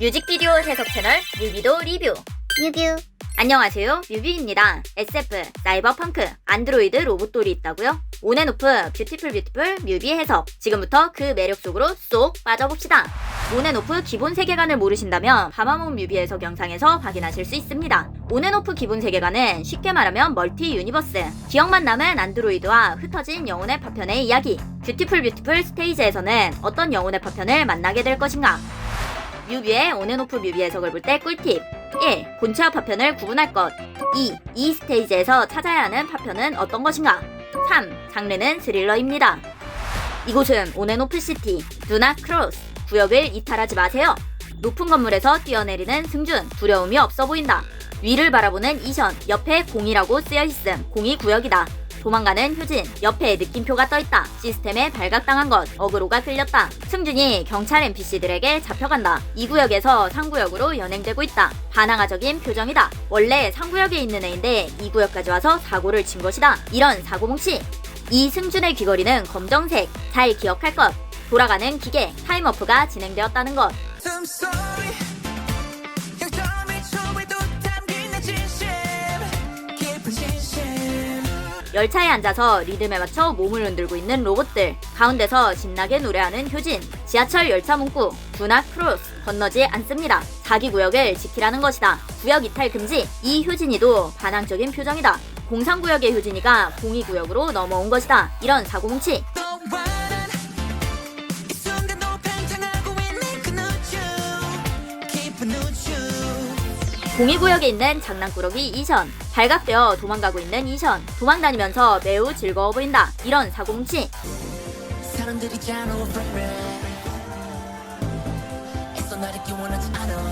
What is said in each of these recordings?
뮤직비디오 해석 채널 뮤비도 리뷰. 뮤뷰. 안녕하세요. 뮤비입니다. SF, 사이버펑크, 안드로이드 로봇돌이 있다고요? 온앤오프 뷰티풀 뷰티풀 뮤비 해석. 지금부터 그 매력 속으로 쏙 빠져봅시다. 온앤오프 기본 세계관을 모르신다면 바마몬 뮤비 해석 영상에서 확인하실 수 있습니다. 온앤오프 기본 세계관은 쉽게 말하면 멀티 유니버스. 기억만 남은 안드로이드와 흩어진 영혼의 파편의 이야기. 뷰티풀 뷰티풀 스테이지에서는 어떤 영혼의 파편을 만나게 될 것인가 뮤비의 온앤오프 뮤비 해석을 볼 때 꿀팁 1. 본체와 파편을 구분할 것 2. 이 스테이지에서 찾아야 하는 파편은 어떤 것인가 3. 장르는 스릴러입니다 이곳은 온앤오프 시티 누나 크로스 구역을 이탈하지 마세요 높은 건물에서 뛰어내리는 승준 두려움이 없어 보인다 위를 바라보는 이션 옆에 공이라고 쓰여있음 공이 구역이다 도망가는 효진. 옆에 느낌표가 떠있다. 시스템에 발각당한 것. 어그로가 끌렸다. 승준이 경찰 NPC들에게 잡혀간다. 이 구역에서 상구역으로 연행되고 있다. 반항아적인 표정이다. 원래 상구역에 있는 애인데 이 구역까지 와서 사고를 친 것이다. 이런 사고뭉치. 이 승준의 귀걸이는 검정색. 잘 기억할 것. 돌아가는 기계. 타임어프가 진행되었다는 것 열차에 앉아서 리듬에 맞춰 몸을 흔들고 있는 로봇들. 가운데서 신나게 노래하는 효진. 지하철 열차 문구. 두나 크로스. 건너지 않습니다. 자기 구역을 지키라는 것이다. 구역 이탈 금지. 이 효진이도 반항적인 표정이다. 공상구역의 효진이가 공이구역으로 넘어온 것이다. 이런 사고뭉치 공이구역에 있는 장난꾸러기 이션 발각되어 도망가고 있는 이션 도망다니면서 매우 즐거워 보인다 이런 않아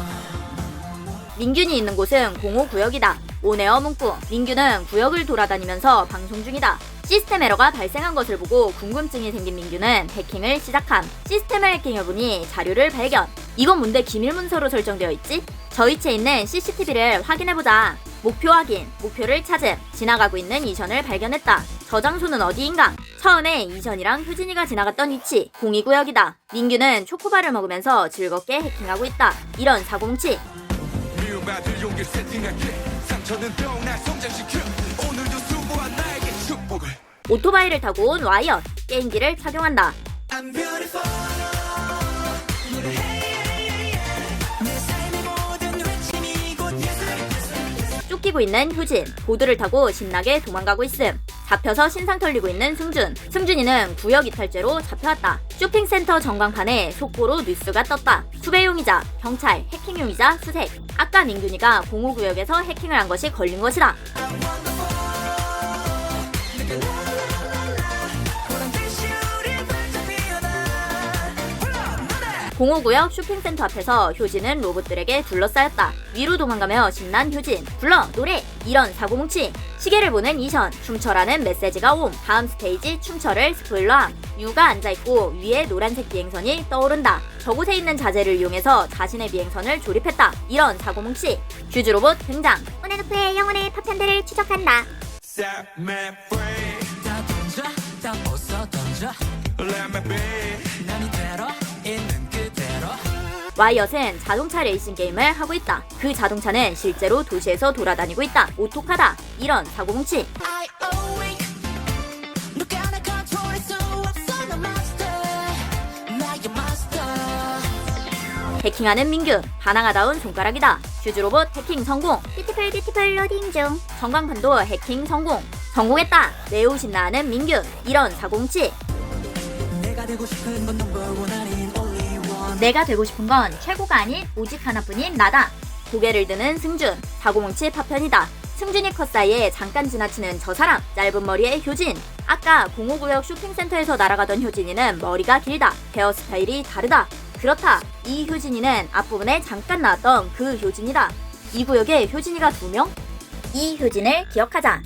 민균이 있는 곳은 공호구역이다. 오네어 문구. 민균은 구역을 돌아다니면서 방송 중이다. 시스템 에러가 발생한 것을 보고 궁금증이 생긴 민균은 해킹을 시작함. 시스템을 해킹해보니 자료를 발견. 이건 뭔데 기밀 문서로 설정되어 있지? 저위치에 있는 CCTV를 확인해보자. 목표 확인, 목표를 찾음, 지나가고 있는 이션을 발견했다. 저 장소는 어디인가? 처음에 이션이랑 효진이가 지나갔던 위치, 공이구역이다. 민규는 초코바를 먹으면서 즐겁게 해킹하고 있다. 이런 사고뭉치. 오토바이를 타고 온 와이엇 게임기를 착용한다. 쫓기고 있는 효진 보드를 타고 신나게 도망가고 있음. 잡혀서 신상 털리고 있는 승준. 승준이는 구역 이탈죄로 잡혀왔다. 쇼핑센터 전광판에 속보로 뉴스가 떴다. 수배용이자 경찰 해킹용이자 수색. 아까 민균이가 공호구역에서 해킹을 한 것이 걸린 것이다. 공호구역 쇼핑센터 앞에서 효진은 로봇들에게 둘러싸였다. 위로 도망가며 신난 효진. 불러 노래. 이런 사고뭉치. 시계를 보는 이션. 춤춰라는 메시지가 옴. 다음 스테이지 춤춰를 스포일러함. 유가 앉아있고 위에 노란색 비행선이 떠오른다. 저곳에 있는 자재를 이용해서 자신의 비행선을 조립했다. 이런 사고뭉치. 퓨즈 로봇 등장. 오네노프의 영혼의 파편들을 추적한다 Set me free 다 던져 다 벗어 던져 Let me be 와이엇은 자동차 레이싱 게임을 하고 있다. 그 자동차는 실제로 도시에서 돌아다니고 있다. 오토카다. 이런 사고뭉치. 해킹하는 민규. 반항하다운 손가락이다. 퓨즈 로봇 해킹 성공. 뷰티풀 뷰티풀 로딩 중 전광판도 해킹 성공. 성공했다. 매우 신나하는 민규. 이런 사고뭉치. 내가 되고 싶은 건 최고가 아닌 오직 하나뿐인 나다. 고개를 드는 승준. 사고뭉치 파편이다. 승준이 컷 사이에 잠깐 지나치는 저 사람. 짧은 머리의 효진. 아까 공호구역 쇼핑센터에서 날아가던 효진이는 머리가 길다. 헤어스타일이 다르다. 그렇다. 이 효진이는 앞부분에 잠깐 나왔던 그 효진이다. 이 구역에 효진이가 두 명? 이 효진을 기억하자.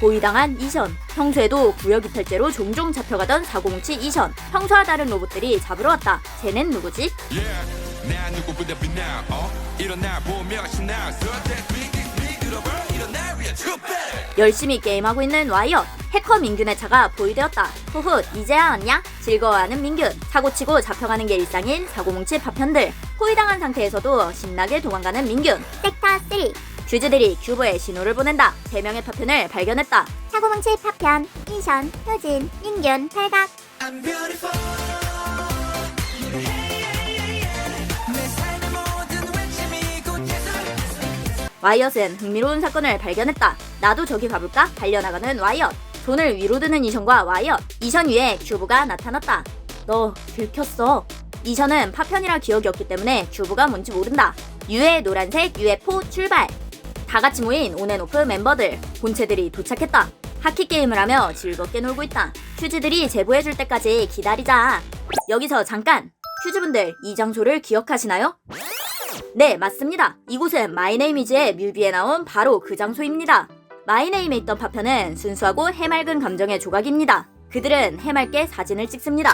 고의당한 이션. 평소에도 구역 이탈죄로 종종 잡혀가던 사고뭉치 이션. 평소와 다른 로봇들이 잡으러 왔다. 쟤는 누구지? Yeah 난 누구보다 빛나 어? 보며 신나 열심히 게임하고 있는 와이어 해커 민균의 차가 보이되었다 후훗 이제야 왔냐? 즐거워하는 민균 사고치고 잡혀가는 게 일상인 사고뭉치 파편들 포위당한 상태에서도 신나게 도망가는 민균 섹터 3 퓨즈들이 큐브에 신호를 보낸다 3명의 파편을 발견했다 사고뭉치 파편 미션 효진 민균 곧해서 와이엇은 흥미로운 사건을 발견했다. 나도 저기 가볼까? 달려나가는 와이엇. 손을 위로 드는 이션과 와이엇. 이션 위에 큐브가 나타났다. 너 들켰어. 이션은 파편이라 기억이 없기 때문에 큐브가 뭔지 모른다. 유의 노란색 UFO 출발. 다 같이 모인 온앤오프 멤버들. 본체들이 도착했다. 하키 게임을 하며 즐겁게 놀고 있다. 퓨즈들이 제보해줄 때까지 기다리자. 여기서 잠깐. 퓨즈분들 이 장소를 기억하시나요? 네, 맞습니다. 이곳은 마이네이미즈의 뮤비에 나온 바로 그 장소입니다. 마이네임에 있던 파편은 순수하고 해맑은 감정의 조각입니다. 그들은 해맑게 사진을 찍습니다.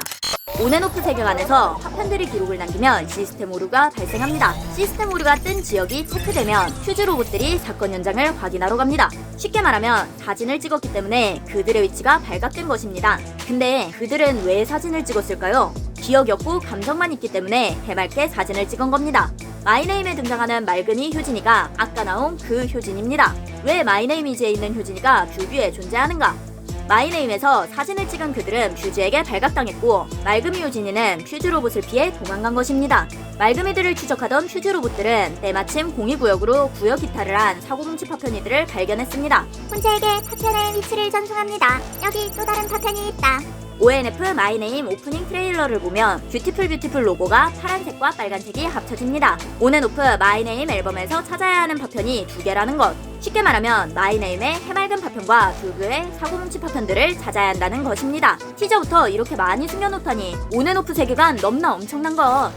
온앤오프 세계관에서 파편들이 기록을 남기면 시스템 오류가 발생합니다. 시스템 오류가 뜬 지역이 체크되면 퓨즈 로봇들이 사건 현장을 확인하러 갑니다. 쉽게 말하면 사진을 찍었기 때문에 그들의 위치가 발각된 것입니다. 근데 그들은 왜 사진을 찍었을까요? 기억이 없고 감정만 있기 때문에 해맑게 사진을 찍은 겁니다. 마이네임에 등장하는 맑은이 효진이가 아까 나온 그 효진입니다. 왜 마이네이미즈에 있는 효진이가 뷰뷰에 존재하는가? 마이네임에서 사진을 찍은 그들은 퓨즈에게 발각당했고 맑음이 효진이는 퓨즈 로봇을 피해 도망간 것입니다. 맑음이들을 추적하던 퓨즈 로봇들은 때마침 공이구역으로 구역 이탈을 한 사고뭉치 파편이들을 발견했습니다. 본체에게 파편의 위치를 전송합니다 여기 또 다른 파편이 있다 ONF 마이네임 오프닝 트레일러를 보면 뷰티풀 뷰티풀 로고가 파란색과 빨간색이 합쳐집니다. 온앤오프 마이네임 앨범에서 찾아야 하는 파편이 두 개라는 것. 쉽게 말하면 마이네임의 해맑은 파편과 두교의 사고뭉치 파편들을 찾아야 한다는 것입니다. 티저부터 이렇게 많이 숨겨놓다니 온앤오프 세계관 넘나 엄청난 것.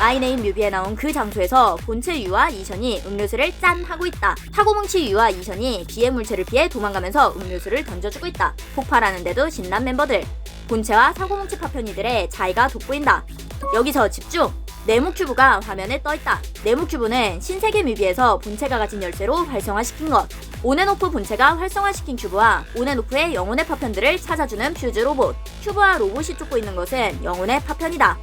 마이네임 뮤비에 나온 그 장소에서 본체 유와 이션이 음료수를 짠 하고 있다. 사고뭉치 유와 이션이 비의 물체를 피해 도망가면서 음료수를 던져주고 있다. 폭발하는데도 신난 멤버들. 본체와 사고뭉치 파편이들의 차이가 돋보인다. 여기서 집중! 네모 큐브가 화면에 떠있다. 네모 큐브는 신세계 뮤비에서 본체가 가진 열쇠로 활성화시킨 것. 온앤오프 본체가 활성화시킨 큐브와 온앤오프의 영혼의 파편들을 찾아주는 퓨즈 로봇. 큐브와 로봇이 쫓고 있는 것은 영혼의 파편이다.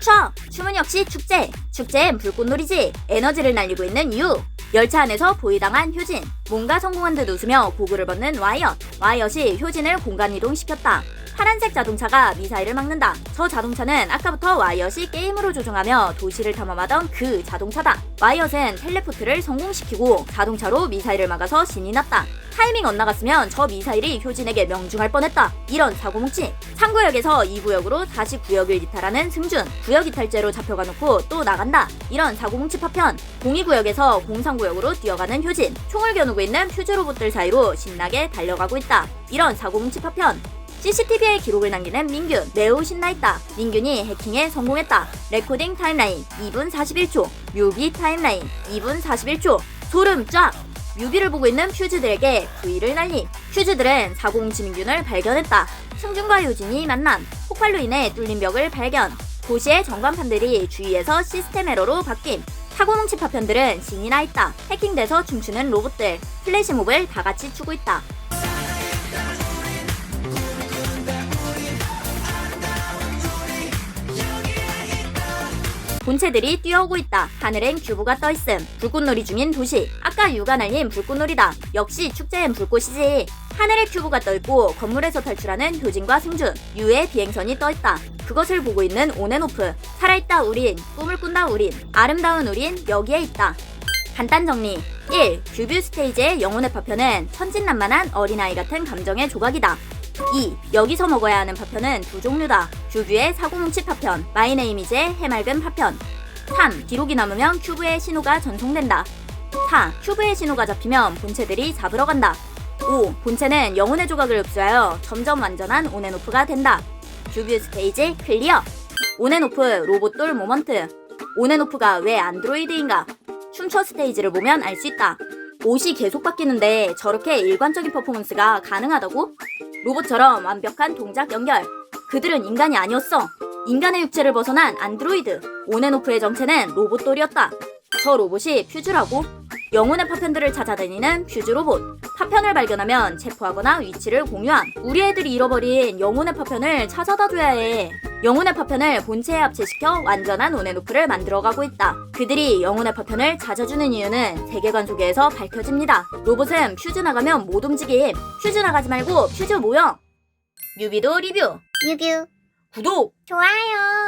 춤춰! 춤은 역시 축제! 축제엔 불꽃놀이지! 에너지를 날리고 있는 유! 열차 안에서 보이당한 효진! 뭔가 성공한 듯 웃으며 고글을 벗는 와이엇! 와이엇이 효진을 공간 이동시켰다. 파란색 자동차가 미사일을 막는다. 저 자동차는 아까부터 와이엇이 게임으로 조종하며 도시를 탐험하던 그 자동차다. 와이엇은 텔레포트를 성공시키고 자동차로 미사일을 막아서 신이 났다. 타이밍 엇나갔으면 저 미사일이 효진에게 명중할 뻔했다. 이런 사고뭉치. 3구역에서 2구역으로 다시 구역을 이탈하는 승준. 구역 이탈죄로 잡혀가 놓고 또 나간다. 이런 사고뭉치 파편. 02구역에서 03구역으로 뛰어가는 효진. 총을 겨누고 있는 퓨즈 로봇들 사이로 신나게 달려가고 있다. 이런 사고뭉치 파편. CCTV에 기록을 남기는 민균 매우 신나있다. 민균이 해킹에 성공했다. 레코딩 타임라인 2분 41초. 뮤비 타임라인 2분 41초. 소름 쫙! 뮤비를 보고 있는 퓨즈들에게 V를 날림 퓨즈들은 사고뭉치 민균을 발견했다. 승준과 요진이 만남 폭발로 인해 뚫린 벽을 발견. 도시의 전광판들이 주위에서 시스템 에러로 바뀜 사고뭉치 파편들은 신이 나 있다. 해킹돼서 춤추는 로봇들. 플래시몹을 다 같이 추고 있다 본체들이 뛰어오고 있다. 하늘엔 큐브가 떠있음. 불꽃놀이 중인 도시. 아까 날린 불꽃놀이다. 역시 축제엔 불꽃이지. 하늘에 큐브가 떠있고 건물에서 탈출하는 효진과 승준. 유의 비행선이 떠있다. 그것을 보고 있는 온앤오프. 살아있다 우린. 꿈을 꾼다 우린. 아름다운 우린 여기에 있다. 간단 정리 1. 큐브 스테이지의 영혼의 파편은 천진난만한 어린아이 같은 감정의 조각이다. 2. 여기서 먹어야 하는 파편은 두 종류다. 큐브의 사고뭉치 파편, 마이네이미즈의 해맑은 파편. 3. 기록이 남으면 큐브의 신호가 전송된다. 4. 큐브의 신호가 잡히면 본체들이 잡으러 간다. 5. 본체는 영혼의 조각을 흡수하여 점점 완전한 온앤오프가 된다. 큐브 스테이지 클리어. 온앤오프 로봇돌 모먼트. 온앤오프가 왜 안드로이드인가? 퓨처 스테이지를 보면 알 수 있다. 옷이 계속 바뀌는데 저렇게 일관적인 퍼포먼스가 가능하다고? 로봇처럼 완벽한 동작 연결. 그들은 인간이 아니었어. 인간의 육체를 벗어난 안드로이드. 온앤오프의 정체는 로봇돌이었다. 저 로봇이 퓨즈라고? 영혼의 파편들을 찾아다니는 퓨즈 로봇. 파편을 발견하면 체포하거나 위치를 공유함. 우리 애들이 잃어버린 영혼의 파편을 찾아다 줘야 해. 영혼의 파편을 본체에 합체시켜 완전한 온앤오프를 만들어가고 있다. 그들이 영혼의 파편을 찾아주는 이유는 세계관 소개에서 밝혀집니다. 로봇은 퓨즈 나가면 못 움직임. 퓨즈 나가지 말고 퓨즈 모여. 뮤비도 리뷰. 뮤뷰 구독. 좋아요